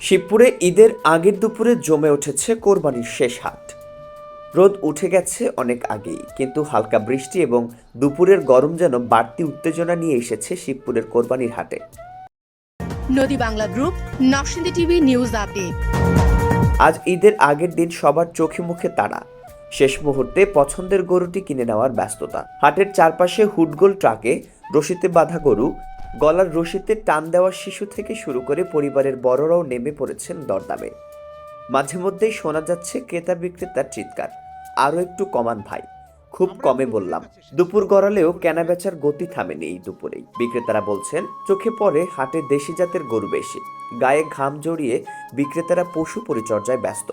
শিবপুরে ঈদের আগের দুপুরে জমে উঠেছে কোরবানির শেষ হাট। রোদ উঠে গেছে অনেক আগেই কিন্তু হালকা বৃষ্টি এবং দুপুরের গরম যেন বাড়তি উত্তেজনা নিয়ে এসেছে শিবপুরের কোরবানির হাটে। Nodi Bangla group Narsingdi TV news update. আজ ঈদের আগের দিন সবার চোখে মুখে তাড়া শেষ মুহূর্তে পছন্দের গরুটি কিনে নেওয়ার ব্যস্ততা। হাটের চারপাশে হুডগোল ট্রাকে রশিতে বাঁধা গরু গলার রশিতে টান দেওয়া শিশু থেকে শুরু করে পরিবারের বড়রাও নেমে পড়েছেন দরদামে। মাঝে মধ্যেই শোনা যাচ্ছে ক্রেতা বিক্রেতার চিৎকার। আরও একটু কমান ভাই। খুব কমে বললাম। দুপুর গড়ালেও কেনাবেচার গতি থামেনি এই দুপুরেই। বিক্রেতারা বলছেন চোখে পড়ে হাটে দেশি জাতের গরু বেশি। গায়ে ঘাম জড়িয়ে বিক্রেতারা পশু পরিচর্যায় ব্যস্ত।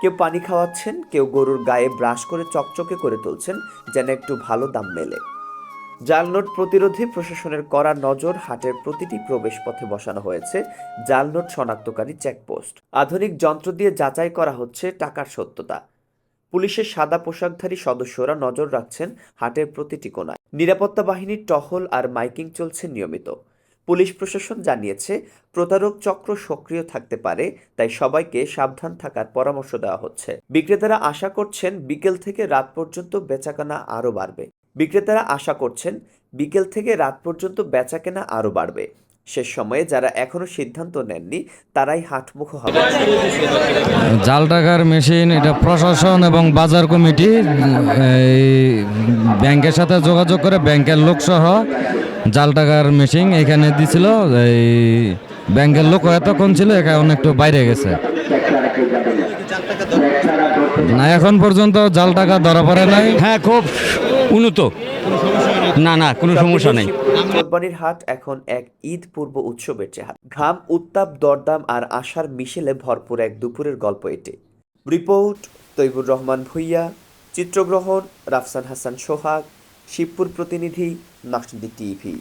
কেউ পানি খাওয়াচ্ছেন কেউ গরুর গায়ে ব্রাশ করে চকচকে করে তুলছেন যেন একটু ভালো দাম মেলে। জাল নোট প্রতিরোধে প্রশাসনের কড়া নজর হাটের প্রতিটি প্রবেশপথে বসানো হয়েছে জাল নোট শনাক্তকারী চেকপোস্ট। আধুনিক যন্ত্র দিয়ে যাচাই করা হচ্ছে টাকার সত্যতা। পুলিশের সাদা পোশাকধারী সদস্যরা নজর রাখছেন হাটের প্রতিটি কোণায় নিরাপত্তা বাহিনীর টহল আর মাইকিং চলছে নিয়মিত। পুলিশ প্রশাসন জানিয়েছে, প্রতারক চক্র সক্রিয় থাকতে পারে, তাই সবাইকে সাবধান থাকার পরামর্শ দেওয়া হচ্ছে। বিক্রেতারা আশা করছেন বিকেল থেকে রাত পর্যন্ত বেচাকেনা আরও বাড়বে। বিক্রেতারা আশা করছেন বিকেল থেকে রাত পর্যন্ত বেচাকেনা আরও বাড়বে। শেষ সময়ে যারা এখনও সিদ্ধান্ত নেননি, তারাই হাটমুখ হবে। জাল টাকার মেশিন, এটা প্রশাসন এবং বাজার কমিটি ব্যাংকের সাথে যোগাযোগ করে ব্যাংকের লোকসহ জাল টাকার মেশিন এখানে দিছিল। এই ব্যাংকের লোক এতক্ষণ ছিল, এখন একটু বাইরে গেছে। না এখন পর্যন্ত জাল টাকা ধরা পড়ে নাই। হ্যাঁ খুব উন্নত। না না কোনো সমস্যা নেই। কোরবানির হাট এখন এক ঈদ পূর্ব উৎসবের চেহারা। ঘাম উত্তাপ দরদাম আর আশার মিশেলে ভরপুর এক দুপুরের গল্প এটি। রিপোর্ট তৈবুর রহমান ভুইয়া চিত্রগ্রহণ রাফসান হাসান সোহাগ শিবপুর প্রতিনিধি নকশাদি টিভি।